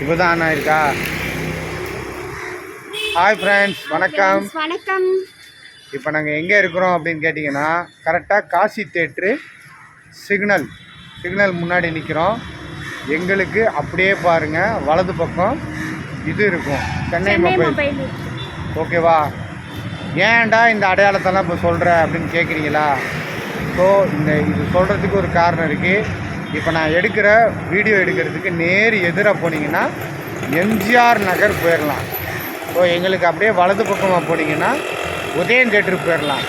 இப்போ தான் ஆன் ஆயிருக்கா ஹாய் ஃப்ரெண்ட்ஸ் வணக்கம் வணக்கம். இப்போ நாங்கள் எங்கே இருக்கிறோம் அப்படின்னு கேட்டிங்கன்னா கரெக்டாக காசி தேட்ரு சிக்னல் சிக்னல் முன்னாடி நிற்கிறோம் எங்களுக்கு அப்படியே பாருங்கள் வலது பக்கம் இது இருக்கும். சென்னை மொபைல் ஓகேவா ஏன்டா இந்த அடையாளத்தெல்லாம் இப்போ சொல்கிற அப்படின்னு கேட்குறீங்களா ஸோ இந்த இது சொல்கிறதுக்கு ஒரு காரணம் இருக்குது இப்போ நான் எடுக்கிற வீடியோ எடுக்கிறதுக்கு நேர் எதிராக போனீங்கன்னா எம்ஜிஆர் நகர் போயிடலாம் ஸோ எங்களுக்கு அப்படியே வலது பக்கமாக போனீங்கன்னா உதயம் தேட்டருக்கு போயிடலாம்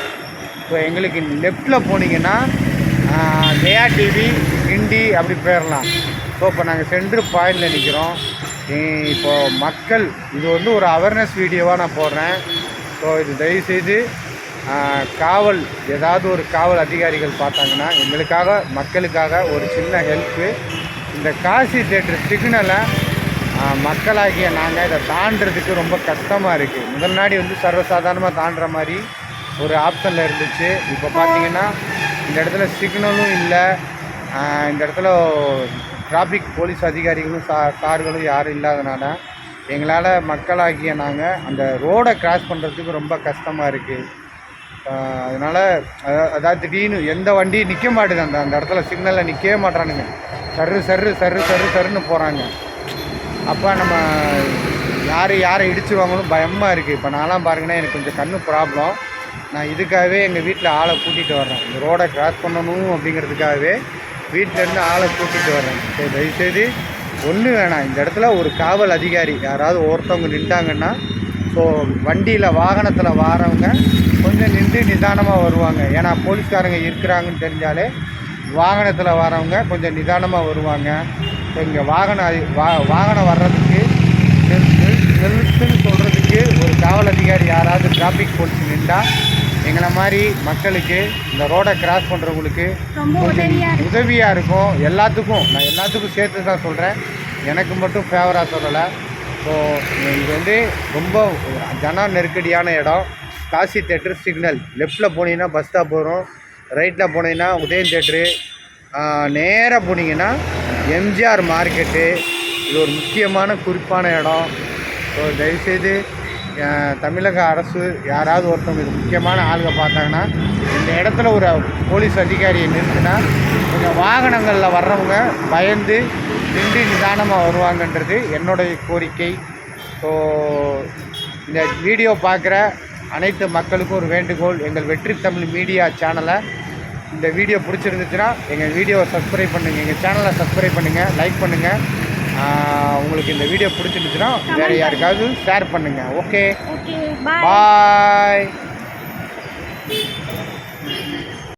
ஸோ எங்களுக்கு லெஃப்டில் போனீங்கன்னா ஜெயா டிவி கிண்டி அப்படி போயிடலாம் ஸோ இப்போ நாங்கள் சென்ட்ரு பாயிண்டில் நிற்கிறோம் இப்போது மக்கள் இது வந்து ஒரு அவேர்னஸ் வீடியோவாக நான் போடுறேன். ஸோ இது தயவுசெய்து காவல் ஏதாவது ஒரு காவல் அதிகாரிகள் பார்த்தாங்கன்னா எங்களுக்காக மக்களுக்காக ஒரு சின்ன ஹெல்ப்பு இந்த காசி தேட்டர் சிக்னலை மக்களாகிய நாங்கள் இதை தாண்டுறதுக்கு ரொம்ப கஷ்டமாக இருக்குது முதல் நாடி வந்து சர்வசாதாரணமாக தாண்டுற மாதிரி ஒரு ஆப்ஷனில் இருந்துச்சு. இப்போ பார்த்தீங்கன்னா இந்த இடத்துல சிக்னலும் இல்லை. இந்த இடத்துல டிராஃபிக் போலீஸ் அதிகாரிகளும் சா கார்களும் யாரும் இல்லாதனால எங்களால் மக்களாகிய நாங்கள் அந்த ரோடை கிராஸ் பண்ணுறதுக்கு ரொம்ப கஷ்டமாக இருக்குது அதனால் அதாவது திடீர்னு எந்த வண்டியும் நிற்க மாட்டுது அந்த அந்த இடத்துல சிக்னலில் நிற்கவே மாட்றானுங்க. சர்ரு சர்ரு சர்ரு சர்ரு சர்ருன்னு போகிறாங்க அப்போ நம்ம யார் யாரை இடிச்சிருவாங்களும் பயமாக இருக்குது இப்போ நான்லாம் பாருங்கன்னா எனக்கு கொஞ்சம் கண்ணு ப்ராப்ளம் நான் இதுக்காகவே எங்கள் வீட்டில் ஆளை கூட்டிகிட்டு வர்றேன். இந்த ரோடை கிராஸ் பண்ணணும் அப்படிங்கிறதுக்காகவே வீட்டிலேருந்து ஆளை கூட்டிகிட்டு வர்றேன். சரி தயவுசெய்து ஒன்று வேணாம். இந்த இடத்துல ஒரு காவல் அதிகாரி யாராவது ஒருத்தவங்க நின்ட்டாங்கன்னா ஸோ வண்டியில் வாகனத்தில் வாரவங்க கொஞ்சம் நின்று நிதானமாக வருவாங்க. ஏன்னா போலீஸ்காரங்க இருக்கிறாங்கன்னு தெரிஞ்சாலே வாகனத்தில் வரவங்க கொஞ்சம் நிதானமாக வருவாங்க. ஸோ இங்கே வாகனம் வா வாகனம் வர்றதுக்கு நிறுத்து நிறுத்துன்னு சொல்கிறதுக்கு ஒரு காவல் அதிகாரி யாராவது டிராஃபிக் போலீஸ் நின்றா எங்களை மாதிரி மக்களுக்கு இந்த ரோடை கிராஸ் பண்ணுறவங்களுக்கு உதவியாக இருக்கும். எல்லாத்துக்கும் நான் எல்லாத்துக்கும் சேர்த்து தான் சொல்கிறேன் எனக்கு மட்டும் ஃபேவராக சொல்லலை. ஸோ இது வந்து ரொம்ப ஜன நெருக்கடியான இடம். காசி தேட்டர் சிக்னல் லெஃப்டில் போனீங்கன்னா பஸ் ஸ்டாப் வரும். ரைட்டில் போனீங்கன்னா உதயம் தேட்ரு நேராக போனீங்கன்னா எம்ஜிஆர் மார்க்கெட்டு இது ஒரு முக்கியமான குறிப்பான இடம். ஸோ தயவுசெய்து தமிழக அரசு யாராவது ஒருத்தவங்க இது முக்கியமான ஆளுங்க பார்த்தாங்கன்னா இந்த இடத்துல ஒரு போலீஸ் அதிகாரியை நிறுத்தினா கொஞ்சம் வாகனங்களில் வர்றவங்க பயந்து நின்று நிதானமாக வருவாங்கன்றது என்னுடைய கோரிக்கை. ஸோ இந்த வீடியோ பார்க்குற அனைத்து மக்களுக்கும் ஒரு வேண்டுகோள். எங்கள் வெற்றி தமிழ் மீடியா சேனலை இந்த வீடியோ பிடிச்சிருந்துச்சுன்னா எங்கள் வீடியோவை சப்ஸ்கிரைப் பண்ணுங்கள் எங்கள் சேனலை சப்ஸ்கிரைப் பண்ணுங்கள் லைக் பண்ணுங்கள் உங்களுக்கு இந்த வீடியோ பிடிச்சிருந்துச்சுன்னா வேறு யாருக்காவது ஷேர் பண்ணுங்கள் ஓகே பாய்